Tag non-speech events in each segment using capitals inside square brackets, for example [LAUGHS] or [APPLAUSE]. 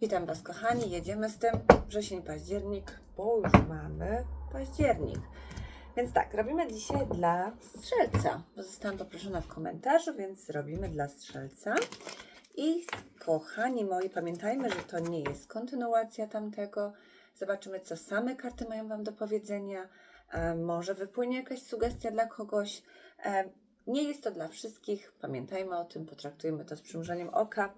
Witam Was, kochani. Jedziemy z tym wrzesień, październik, bo już mamy październik. Więc tak, robimy dzisiaj dla strzelca. Bo zostałam poproszona w komentarzu, więc robimy dla strzelca. I kochani moi, pamiętajmy, że to nie jest kontynuacja tamtego. Zobaczymy, co same karty mają Wam do powiedzenia. E, może wypłynie jakaś sugestia dla kogoś. E, nie jest to dla wszystkich. Pamiętajmy o tym, potraktujmy to z przymrużeniem oka.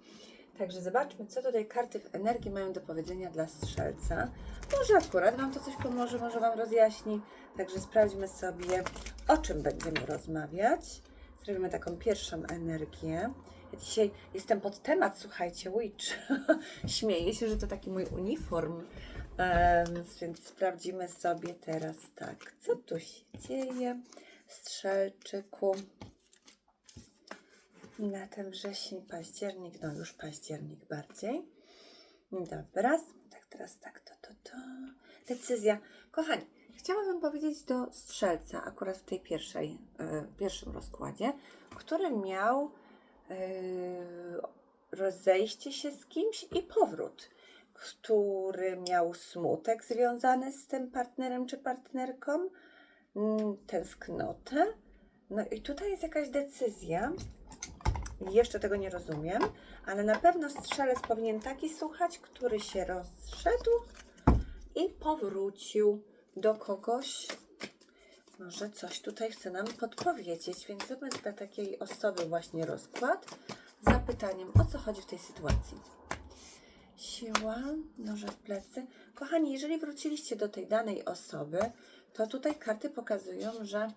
Także zobaczmy, co tutaj karty energii mają do powiedzenia dla strzelca. Może akurat Wam to coś pomoże, może Wam rozjaśni. Także sprawdźmy sobie, o czym będziemy rozmawiać. Zrobimy taką pierwszą energię. Ja dzisiaj jestem pod temat, słuchajcie, Witch. [LAUGHS] Śmieję się, że to taki mój uniform. Em, więc sprawdzimy sobie teraz tak, co tu się dzieje. Strzelczyku na ten wrzesień, październik, no już październik bardziej. Dobra, tak teraz tak, to, to, to. Decyzja. Kochani, chciałabym powiedzieć do strzelca, akurat w tej pierwszej, e, pierwszym rozkładzie, który miał e, rozejście się z kimś i powrót, który miał smutek związany z tym partnerem czy partnerką, mm, tęsknotę. No i tutaj jest jakaś decyzja, jeszcze tego nie rozumiem, ale na pewno strzelec powinien taki słuchać, który się rozszedł i powrócił do kogoś. Może coś tutaj chce nam podpowiedzieć, więc zróbmy dla takiej osoby właśnie rozkład z zapytaniem, o co chodzi w tej sytuacji. Siła, noże w plecy. Kochani, jeżeli wróciliście do tej danej osoby, to tutaj karty pokazują, że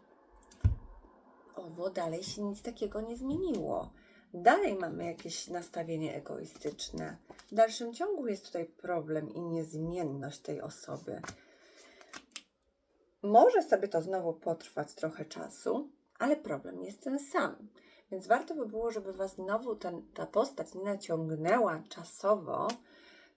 owo dalej się nic takiego nie zmieniło. Dalej mamy jakieś nastawienie egoistyczne. W dalszym ciągu jest tutaj problem i niezmienność tej osoby. Może sobie to znowu potrwać trochę czasu, ale problem jest ten sam. Więc warto by było, żeby Was znowu ten, ta postać nie naciągnęła czasowo,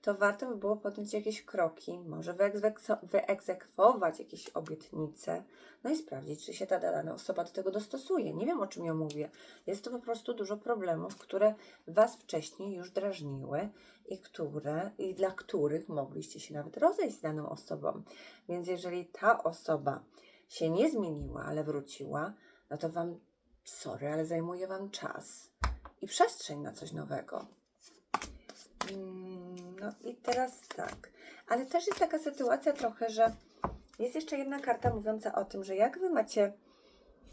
to warto by było podjąć jakieś kroki, może wyegzekwo- wyegzekwować jakieś obietnice, no i sprawdzić, czy się ta dana osoba do tego dostosuje. Nie wiem, o czym ja mówię. Jest to po prostu dużo problemów, które Was wcześniej już drażniły i, które, i dla których mogliście się nawet rozejść z daną osobą. Więc jeżeli ta osoba się nie zmieniła, ale wróciła, no to Wam, sorry, ale zajmuje Wam czas i przestrzeń na coś nowego. Mm, No i teraz tak. Ale też jest taka sytuacja trochę, że jest jeszcze jedna karta mówiąca o tym, że jak wy macie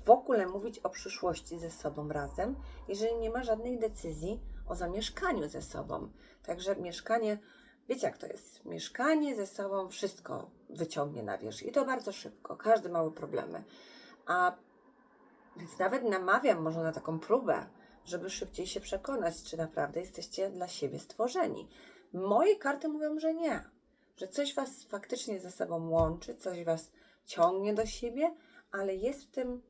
w ogóle mówić o przyszłości ze sobą razem, jeżeli nie ma żadnej decyzji o zamieszkaniu ze sobą. Także mieszkanie, wiecie jak to jest? Mieszkanie ze sobą wszystko wyciągnie na wierzch i to bardzo szybko. Każdy mały problemy. A więc nawet namawiam może na taką próbę, żeby szybciej się przekonać, czy naprawdę jesteście dla siebie stworzeni. Moje karty mówią, że nie, że coś was faktycznie ze sobą łączy, coś was ciągnie do siebie, ale jest w tym,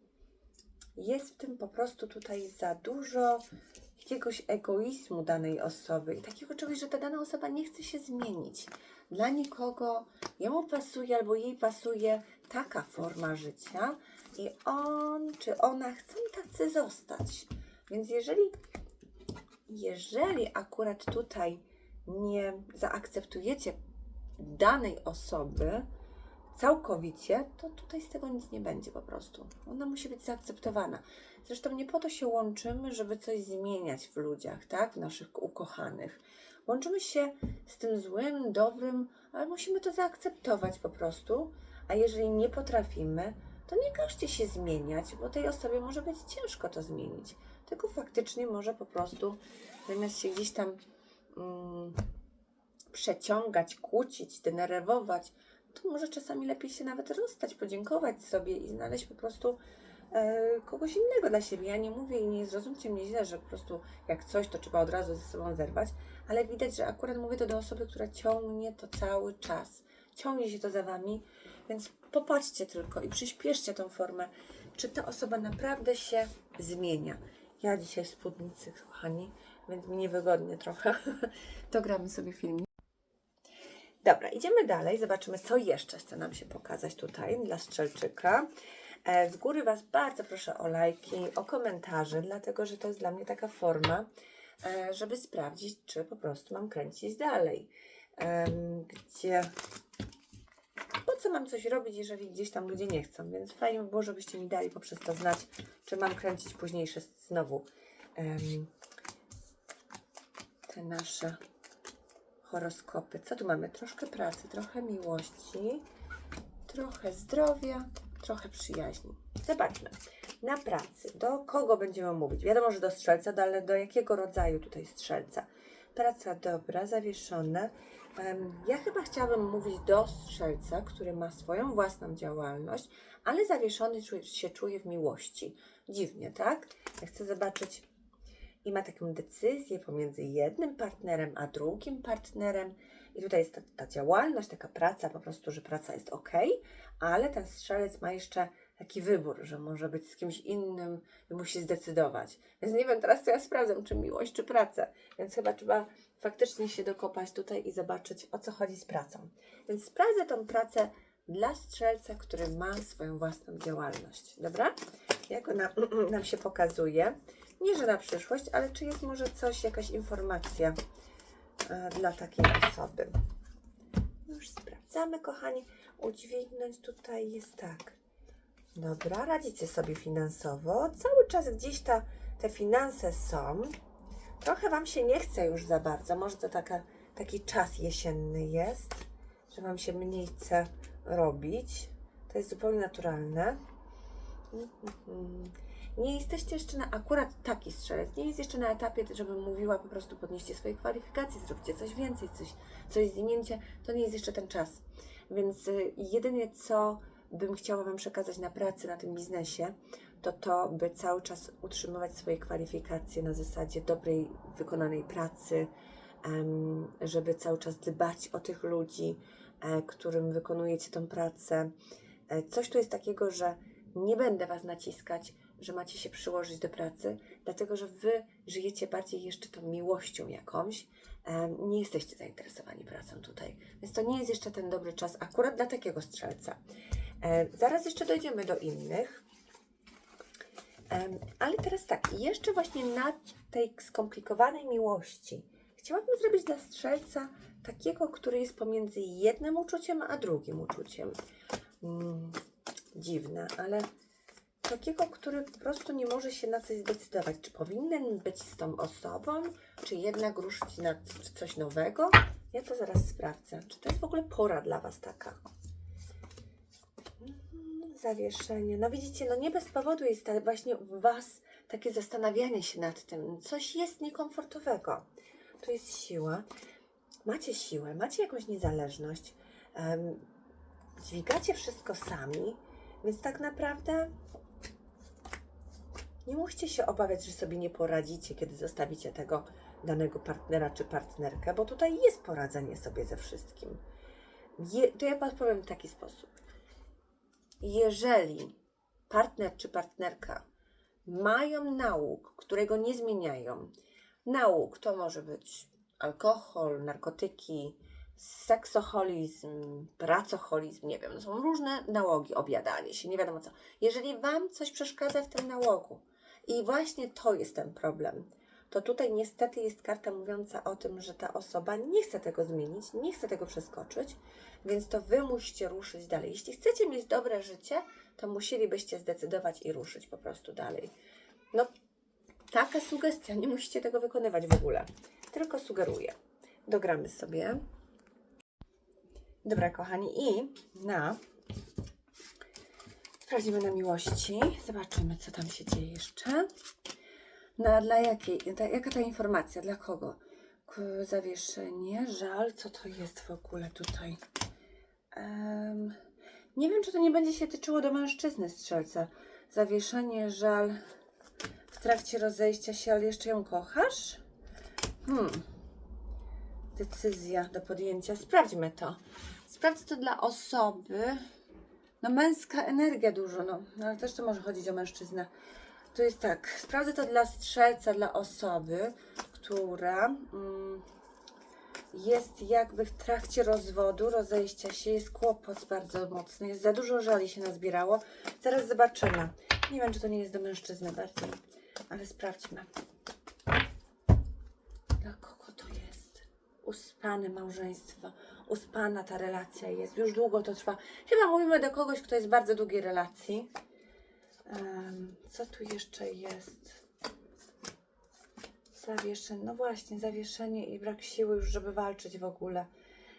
jest w tym po prostu tutaj za dużo jakiegoś egoizmu danej osoby i takiego czegoś, że ta dana osoba nie chce się zmienić. Dla nikogo jemu pasuje albo jej pasuje taka forma życia i on czy ona chcą tacy zostać. Więc jeżeli, jeżeli akurat tutaj nie zaakceptujecie danej osoby całkowicie, to tutaj z tego nic nie będzie po prostu. Ona musi być zaakceptowana. Zresztą nie po to się łączymy, żeby coś zmieniać w ludziach, tak? W naszych ukochanych. Łączymy się z tym złym, dobrym, ale musimy to zaakceptować po prostu. A jeżeli nie potrafimy, to nie każcie się zmieniać, bo tej osobie może być ciężko to zmienić. Tylko faktycznie może po prostu zamiast się gdzieś tam mm, przeciągać, kłócić, denerwować, to może czasami lepiej się nawet rozstać, podziękować sobie i znaleźć po prostu e, kogoś innego dla siebie. Ja nie mówię i nie zrozumcie mnie źle, że po prostu jak coś, to trzeba od razu ze sobą zerwać, ale widać, że akurat mówię to do osoby, która ciągnie to cały czas. Ciągnie się to za wami, więc popatrzcie tylko i przyspieszcie tą formę, czy ta osoba naprawdę się zmienia. Ja dzisiaj w spódnicy, kochani, więc mi niewygodnie trochę. [LAUGHS] To gramy sobie filmik. Dobra, idziemy dalej. Zobaczymy, co jeszcze chce nam się pokazać tutaj dla Strzelczyka. E, Z góry Was bardzo proszę o lajki, o komentarze, dlatego że to jest dla mnie taka forma e, żeby sprawdzić, czy po prostu mam kręcić dalej. Gdzie po co mam coś robić, jeżeli gdzieś tam ludzie nie chcą? Więc fajnie by było, żebyście mi dali poprzez to znać, czy mam kręcić późniejsze znowu te nasze horoskopy. Co tu mamy? Troszkę pracy, trochę miłości, trochę zdrowia, trochę przyjaźni. Zobaczmy. Na pracy. Do kogo będziemy mówić? Wiadomo, że do strzelca, ale do jakiego rodzaju tutaj strzelca? Praca dobra, zawieszona. Ja chyba chciałabym mówić do strzelca, który ma swoją własną działalność, ale zawieszony się czuje w miłości. Dziwnie, tak? Ja chcę zobaczyć i ma taką decyzję pomiędzy jednym partnerem a drugim partnerem. I tutaj jest ta, ta działalność, taka praca, po prostu, że praca jest ok, ale ten strzelec ma jeszcze taki wybór, że może być z kimś innym i musi zdecydować. Więc nie wiem teraz, co ja sprawdzam, czy miłość, czy praca. Więc chyba trzeba faktycznie się dokopać tutaj i zobaczyć, o co chodzi z pracą. Więc sprawdzę tą pracę dla strzelca, który ma swoją własną działalność. Dobra? Jak ona [CLEARS THROAT] nam się pokazuje. Nie, że na przyszłość, ale czy jest może coś, jakaś informacja e, dla takiej osoby. Już sprawdzamy, kochani. Udźwignąć tutaj jest tak. Dobra, radzicie sobie finansowo. Cały czas gdzieś ta, te finanse są. Trochę Wam się nie chce już za bardzo. Może to taka, taki czas jesienny jest, że Wam się mniej chce robić. To jest zupełnie naturalne. Mhm. Nie jesteście jeszcze na akurat taki strzelec. Nie jest jeszcze na etapie, żebym mówiła po prostu podnieście swoje kwalifikacje, zróbcie coś więcej, coś, coś zwinięcie. To nie jest jeszcze ten czas. Więc y, jedynie co bym chciała Wam przekazać na pracy, na tym biznesie, to to, by cały czas utrzymywać swoje kwalifikacje na zasadzie dobrej, wykonanej pracy, żeby cały czas dbać o tych ludzi, e, którym wykonujecie tą pracę. E, Coś tu jest takiego, że nie będę Was naciskać, że macie się przyłożyć do pracy, dlatego że Wy żyjecie bardziej jeszcze tą miłością jakąś. Nie jesteście zainteresowani pracą tutaj, więc to nie jest jeszcze ten dobry czas akurat dla takiego strzelca. Zaraz jeszcze dojdziemy do innych. Ale teraz tak, jeszcze właśnie na tej skomplikowanej miłości chciałabym zrobić dla strzelca takiego, który jest pomiędzy jednym uczuciem a drugim uczuciem. Mm, dziwne, ale takiego, który po prostu nie może się na coś zdecydować. Czy powinien być z tą osobą, czy jednak ruszyć na coś nowego? Ja to zaraz sprawdzę. Czy to jest w ogóle pora dla Was taka? Mhm, Zawieszenie. No widzicie, no nie bez powodu jest ta, właśnie w Was takie zastanawianie się nad tym. Coś jest niekomfortowego. To jest siła. Macie siłę, macie jakąś niezależność. em, dźwigacie wszystko sami, więc tak naprawdę nie musicie się obawiać, że sobie nie poradzicie, kiedy zostawicie tego danego partnera czy partnerkę, bo tutaj jest poradzenie sobie ze wszystkim. Je, to ja powiem w taki sposób. Jeżeli partner czy partnerka mają nauk, którego nie zmieniają, nauk to może być alkohol, narkotyki, seksoholizm, pracoholizm, nie wiem, są różne nałogi, obiadanie się, nie wiadomo co. Jeżeli Wam coś przeszkadza w tym nałogu i właśnie to jest ten problem, to tutaj niestety jest karta mówiąca o tym, że ta osoba nie chce tego zmienić, nie chce tego przeskoczyć, więc to Wy musicie ruszyć dalej. Jeśli chcecie mieć dobre życie, to musielibyście zdecydować i ruszyć po prostu dalej. No, taka sugestia, nie musicie tego wykonywać w ogóle, tylko sugeruję. Dogramy sobie. Dobra, kochani, i na. Sprawdzimy na miłości. Zobaczymy, co tam się dzieje jeszcze. No, dla jakiej? Ta, jaka ta informacja? Dla kogo? K- zawieszenie, żal. Co to jest w ogóle tutaj? Em, nie wiem, czy to nie będzie się tyczyło do mężczyzny strzelca. Zawieszenie, żal. W trakcie rozejścia się, ale jeszcze ją kochasz? Hmm. Decyzja do podjęcia. Sprawdźmy to. Sprawdź to dla osoby. No męska energia dużo, no. no ale też to może chodzić o mężczyznę. To jest tak, sprawdzę to dla strzelca, dla osoby, która mm, jest jakby w trakcie rozwodu, rozejścia się, jest kłopot bardzo mocny, jest za dużo żali się nazbierało. Zaraz zobaczymy. Nie wiem, czy to nie jest do mężczyzny bardziej, ale sprawdźmy. uspane małżeństwo, uspana ta relacja jest, już długo to trwa. Chyba mówimy do kogoś, kto jest w bardzo długiej relacji. Em, co tu jeszcze jest? Zawieszenie, no właśnie, zawieszenie i brak siły już, żeby walczyć w ogóle.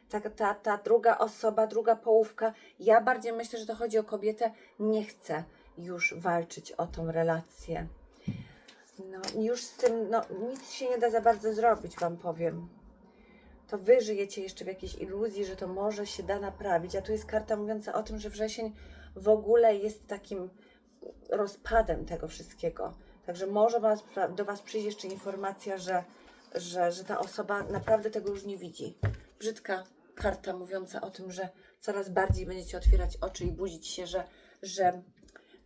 Ta, ta, ta druga osoba, druga połówka, ja bardziej myślę, że to chodzi o kobietę, nie chce już walczyć o tą relację. No, już z tym, no, nic się nie da za bardzo zrobić, Wam powiem. To Wy żyjecie jeszcze w jakiejś iluzji, że to może się da naprawić, a tu jest karta mówiąca o tym, że wrzesień w ogóle jest takim rozpadem tego wszystkiego. Także może was, do Was przyjść jeszcze informacja, że, że, że ta osoba naprawdę tego już nie widzi. Brzydka karta mówiąca o tym, że coraz bardziej będziecie otwierać oczy i budzić się, że, że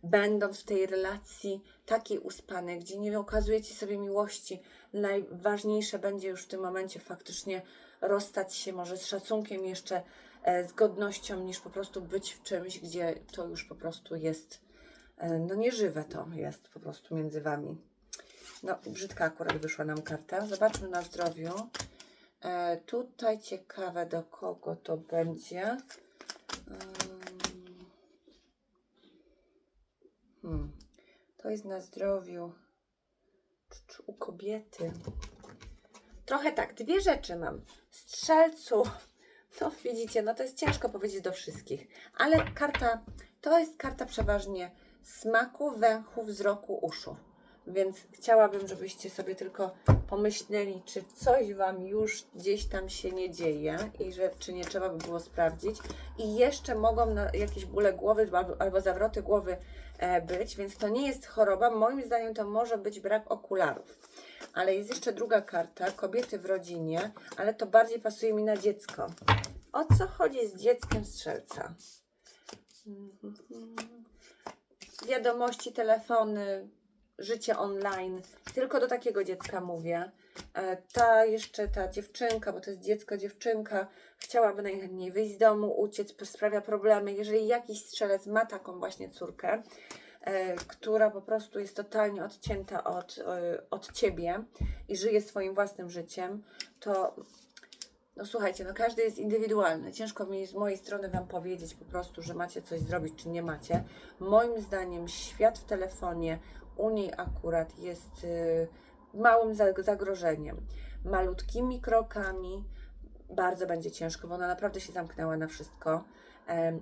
będąc w tej relacji takiej uspanej, gdzie nie okazujecie sobie miłości, najważniejsze będzie już w tym momencie faktycznie rozstać się może z szacunkiem jeszcze, e, z godnością, niż po prostu być w czymś, gdzie to już po prostu jest, e, no nieżywe to jest po prostu między Wami. No, brzydka akurat wyszła nam karta. Zobaczmy na zdrowiu. E, tutaj ciekawe do kogo to będzie. Hmm. To jest na zdrowiu. U kobiety. Trochę tak, dwie rzeczy mam. Strzelcu. No widzicie, no to jest ciężko powiedzieć do wszystkich. Ale karta, to jest karta przeważnie smaku, węchu, wzroku, uszu. Więc chciałabym, żebyście sobie tylko pomyśleli, czy coś Wam już gdzieś tam się nie dzieje i że czy nie trzeba by było sprawdzić. I jeszcze mogą jakieś bóle głowy albo, albo zawroty głowy e, być, więc to nie jest choroba. Moim zdaniem to może być brak okularów. Ale jest jeszcze druga karta, kobiety w rodzinie, ale to bardziej pasuje mi na dziecko. O co chodzi z dzieckiem strzelca? Wiadomości, telefony, życie online. Tylko do takiego dziecka mówię. E, Ta jeszcze, ta dziewczynka, bo to jest dziecko, dziewczynka, chciałaby najchętniej wyjść z domu, uciec, sprawia problemy. Jeżeli jakiś strzelec ma taką właśnie córkę, która po prostu jest totalnie odcięta od, e, od ciebie i żyje swoim własnym życiem, to no słuchajcie, no każdy jest indywidualny. Ciężko mi z mojej strony Wam powiedzieć po prostu, że macie coś zrobić, czy nie macie. Moim zdaniem świat w telefonie u niej akurat jest y, małym za- zagrożeniem. Malutkimi krokami bardzo będzie ciężko, bo ona naprawdę się zamknęła na wszystko,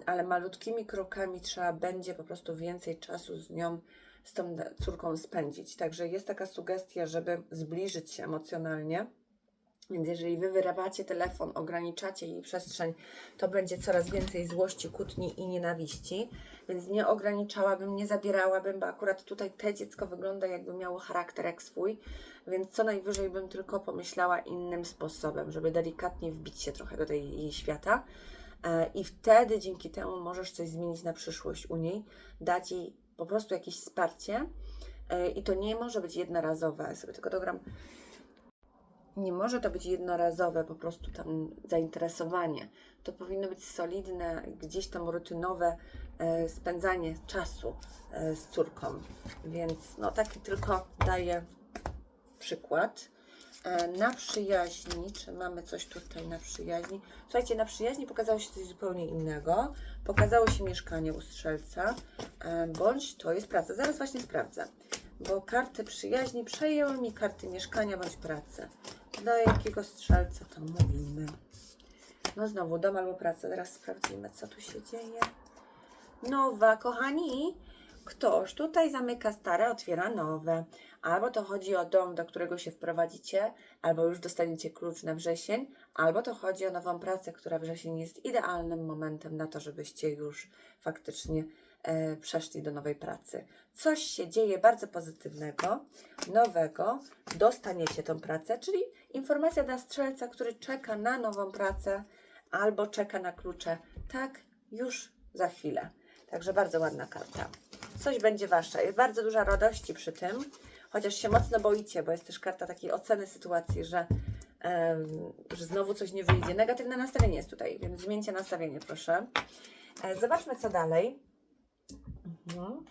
ale malutkimi krokami trzeba będzie po prostu więcej czasu z nią, z tą córką spędzić. Także jest taka sugestia, żeby zbliżyć się emocjonalnie. Więc jeżeli wy wyrabacie telefon, ograniczacie jej przestrzeń, to będzie coraz więcej złości, kłótni i nienawiści. Więc nie ograniczałabym, nie zabierałabym, bo akurat tutaj te dziecko wygląda jakby miało charakter jak swój, więc co najwyżej bym tylko pomyślała innym sposobem, żeby delikatnie wbić się trochę do tej jej świata. E, I wtedy dzięki temu możesz coś zmienić na przyszłość u niej, dać jej po prostu jakieś wsparcie. E, I to nie może być jednorazowe. Ja sobie tylko dogram nie może to być jednorazowe po prostu tam zainteresowanie. To powinno być solidne, gdzieś tam rutynowe e, spędzanie czasu e, z córką. Więc no taki tylko daję przykład. E, na przyjaźni, czy mamy coś tutaj na przyjaźni? Słuchajcie, na przyjaźni pokazało się coś zupełnie innego. Pokazało się mieszkanie u strzelca, bądź to jest praca. Zaraz właśnie sprawdzę, bo karty przyjaźni przejęły mi karty mieszkania bądź pracy. Do jakiego strzelca to mówimy? No znowu dom albo praca. Zaraz sprawdzimy, co tu się dzieje. Nowa, kochani. Ktoś tutaj zamyka stare, otwiera nowe. Albo to chodzi o dom, do którego się wprowadzicie, albo już dostaniecie klucz na wrzesień, albo to chodzi o nową pracę, która wrzesień jest idealnym momentem na to, żebyście już faktycznie przeszli do nowej pracy. Coś się dzieje bardzo pozytywnego, nowego, dostaniecie tą pracę, czyli informacja dla strzelca, który czeka na nową pracę albo czeka na klucze. Tak, już za chwilę. Także bardzo ładna karta. Coś będzie wasze. Jest bardzo duża radości przy tym, chociaż się mocno boicie, bo jest też karta takiej oceny sytuacji, że, em, że znowu coś nie wyjdzie. Negatywne nastawienie jest tutaj, więc zmieńcie nastawienie, proszę. E, zobaczmy, co dalej. Mhm.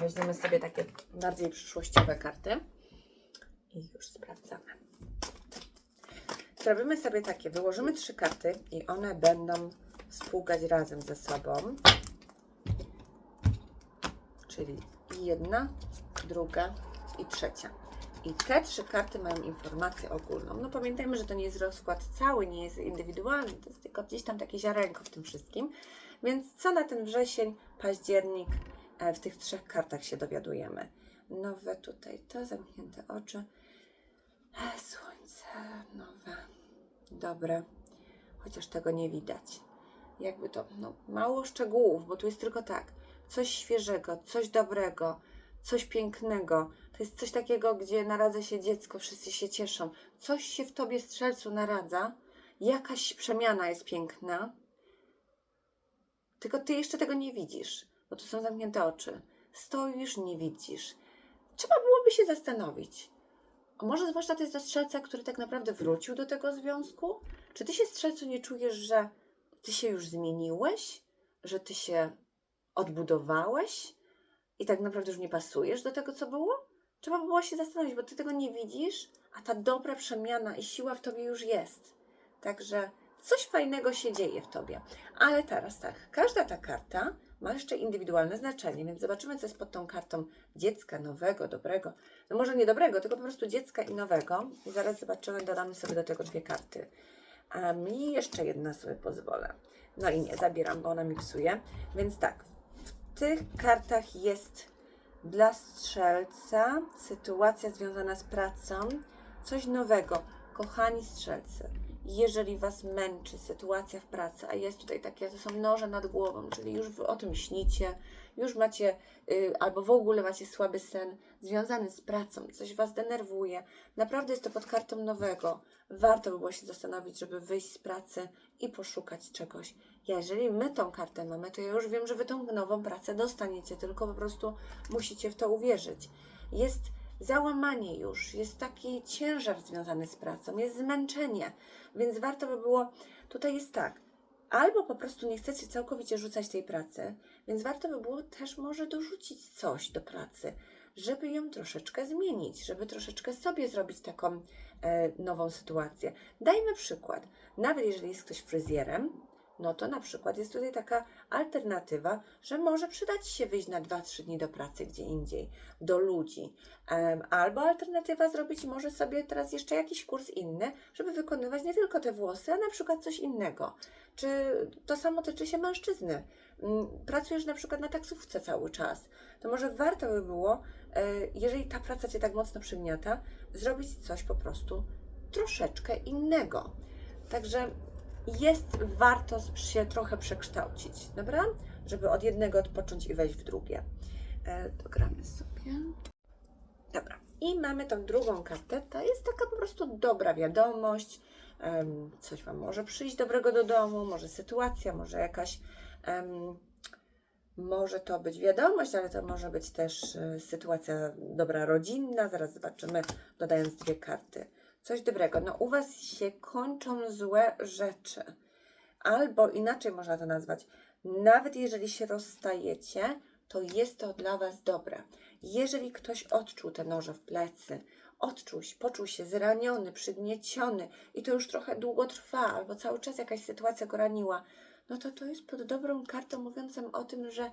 Weźmiemy sobie takie bardziej przyszłościowe karty. I już sprawdzamy. Zrobimy sobie takie, wyłożymy trzy karty i one będą spłukać razem ze sobą. Czyli jedna, druga i trzecia. I te trzy karty mają informację ogólną. No pamiętajmy, że to nie jest rozkład cały, nie jest indywidualny, to jest tylko gdzieś tam takie ziarenko w tym wszystkim. Więc co na ten wrzesień, październik e, w tych trzech kartach się dowiadujemy. Nowe tutaj to, zamknięte oczy, e, słońce, nowe, dobre, chociaż tego nie widać. Jakby to, no mało szczegółów, bo tu jest tylko tak, coś świeżego, coś dobrego, coś pięknego. To jest coś takiego, gdzie naradza się dziecko, wszyscy się cieszą. Coś się w tobie, strzelcu, naradza, jakaś przemiana jest piękna, tylko ty jeszcze tego nie widzisz, bo tu są zamknięte oczy. Stoisz, nie widzisz. Trzeba byłoby się zastanowić. A może zwłaszcza to jest do strzelca, który tak naprawdę wrócił do tego związku? Czy ty się, strzelcu, nie czujesz, że ty się już zmieniłeś? Że ty się odbudowałeś? I tak naprawdę już nie pasujesz do tego, co było? Trzeba by było się zastanowić, bo ty tego nie widzisz, a ta dobra przemiana i siła w tobie już jest. Także coś fajnego się dzieje w tobie. Ale teraz tak, każda ta karta ma jeszcze indywidualne znaczenie, więc zobaczymy, co jest pod tą kartą dziecka, nowego, dobrego. No może nie dobrego, tylko po prostu dziecka i nowego. I zaraz zobaczymy, dodamy sobie do tego dwie karty. A mi jeszcze jedna sobie pozwolę. No i nie, zabieram, bo ona mi psuje. Więc tak, w tych kartach jest dla strzelca sytuacja związana z pracą, coś nowego. Kochani strzelcy, jeżeli Was męczy sytuacja w pracy, a jest tutaj takie, to są noże nad głową, czyli już o tym śnicie, już macie, y, albo w ogóle macie słaby sen związany z pracą, coś Was denerwuje, naprawdę jest to pod kartą nowego. Warto by było się zastanowić, żeby wyjść z pracy i poszukać czegoś. Jeżeli my tą kartę mamy, to ja już wiem, że Wy tą nową pracę dostaniecie, tylko po prostu musicie w to uwierzyć. Jest załamanie już, jest taki ciężar związany z pracą, jest zmęczenie, więc warto by było, tutaj jest tak, albo po prostu nie chcecie całkowicie rzucać tej pracy, więc warto by było też może dorzucić coś do pracy, żeby ją troszeczkę zmienić, żeby troszeczkę sobie zrobić taką e, nową sytuację. Dajmy przykład, nawet jeżeli jest ktoś fryzjerem, no to na przykład jest tutaj taka alternatywa, że może przydać się wyjść na 2-3 dni do pracy gdzie indziej, do ludzi. Albo alternatywa zrobić może sobie teraz jeszcze jakiś kurs inny, żeby wykonywać nie tylko te włosy, a na przykład coś innego. Czy to samo tyczy się mężczyzny? Mm, Pracujesz na przykład na taksówce cały czas, to może warto by było, e, jeżeli ta praca Cię tak mocno przygniata, zrobić coś po prostu troszeczkę innego. Także jest warto się trochę przekształcić, dobra? Żeby od jednego odpocząć i wejść w drugie. E, dogramy sobie. Dobra. I mamy tą drugą kartę. To jest taka po prostu dobra wiadomość. Coś Wam może przyjść dobrego do domu, może sytuacja, może jakaś. może to być wiadomość, ale to może być też e, sytuacja dobra rodzinna. Zaraz zobaczymy, dodając dwie karty. Coś dobrego. No, u Was się kończą złe rzeczy. Albo inaczej można to nazwać. Nawet jeżeli się rozstajecie, to jest to dla Was dobre. Jeżeli ktoś odczuł te noże w plecy, odczuł, poczuł się zraniony, przygnieciony i to już trochę długo trwa, albo cały czas jakaś sytuacja go raniła, no to to jest pod dobrą kartą mówiącą o tym, że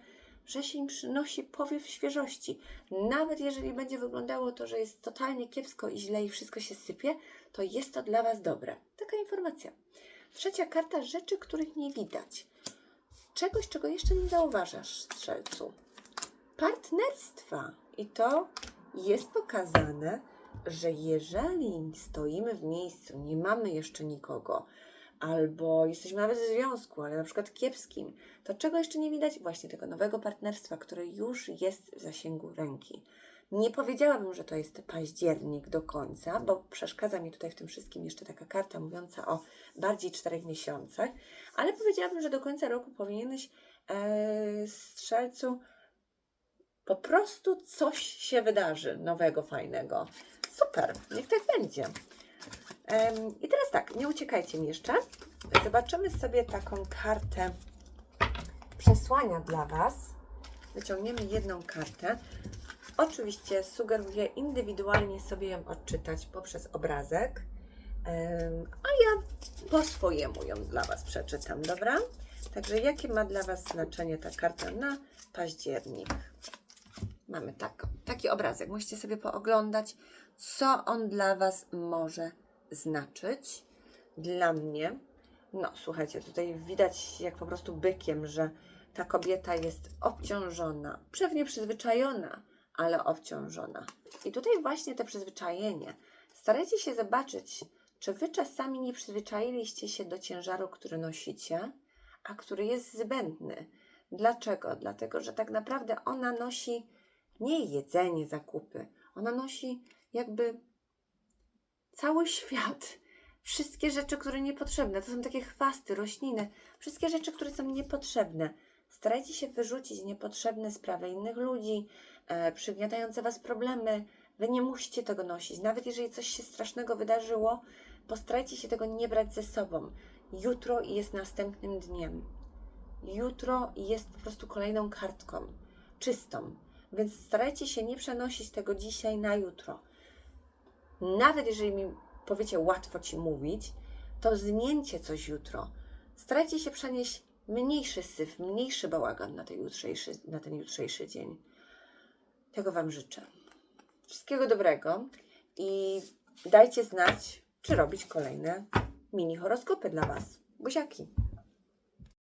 wrzesień przynosi powiew świeżości. Nawet jeżeli będzie wyglądało to, że jest totalnie kiepsko i źle i wszystko się sypie, to jest to dla Was dobre. Taka informacja. Trzecia karta rzeczy, których nie widać. Czegoś, czego jeszcze nie zauważasz, strzelcu. Partnerstwa. I to jest pokazane, że jeżeli stoimy w miejscu, nie mamy jeszcze nikogo, albo jesteśmy nawet w związku, ale na przykład kiepskim, to czego jeszcze nie widać? Właśnie tego nowego partnerstwa, które już jest w zasięgu ręki. Nie powiedziałabym, że to jest październik do końca, bo przeszkadza mi tutaj w tym wszystkim jeszcze taka karta mówiąca o bardziej czterech miesiącach, ale powiedziałabym, że do końca roku powinieneś e, strzelcu po prostu coś się wydarzy nowego, fajnego. Super, niech tak będzie. I teraz tak, nie uciekajcie mi jeszcze. Zobaczymy sobie taką kartę przesłania dla Was. Wyciągniemy jedną kartę. Oczywiście sugeruję indywidualnie sobie ją odczytać poprzez obrazek, a ja po swojemu ją dla Was przeczytam, dobra? Także jakie ma dla Was znaczenie ta karta na październik? Mamy tak, taki obrazek. Musicie sobie pooglądać, co on dla Was może znaczyć. Dla mnie, no słuchajcie, tutaj widać jak po prostu bykiem, że ta kobieta jest obciążona, pewnie przyzwyczajona, ale obciążona. I tutaj właśnie te przyzwyczajenie. Starajcie się zobaczyć, czy Wy czasami nie przyzwyczailiście się do ciężaru, który nosicie, a który jest zbędny. Dlaczego? Dlatego, że tak naprawdę ona nosi nie jedzenie, zakupy. Ona nosi jakby cały świat. Wszystkie rzeczy, które niepotrzebne. To są takie chwasty, rośliny. Wszystkie rzeczy, które są niepotrzebne. Starajcie się wyrzucić niepotrzebne sprawy innych ludzi, e, przygniatające Was problemy. Wy nie musicie tego nosić. Nawet jeżeli coś się strasznego wydarzyło, postarajcie się tego nie brać ze sobą. Jutro jest następnym dniem. Jutro jest po prostu kolejną kartką, czystą. Więc starajcie się nie przenosić tego dzisiaj na jutro. Nawet jeżeli mi powiecie, łatwo ci mówić, to zmieńcie coś jutro. Starajcie się przenieść mniejszy syf, mniejszy bałagan na, ten jutrzejszy, na ten jutrzejszy dzień. Tego Wam życzę. Wszystkiego dobrego i dajcie znać, czy robić kolejne mini horoskopy dla Was. Buziaki!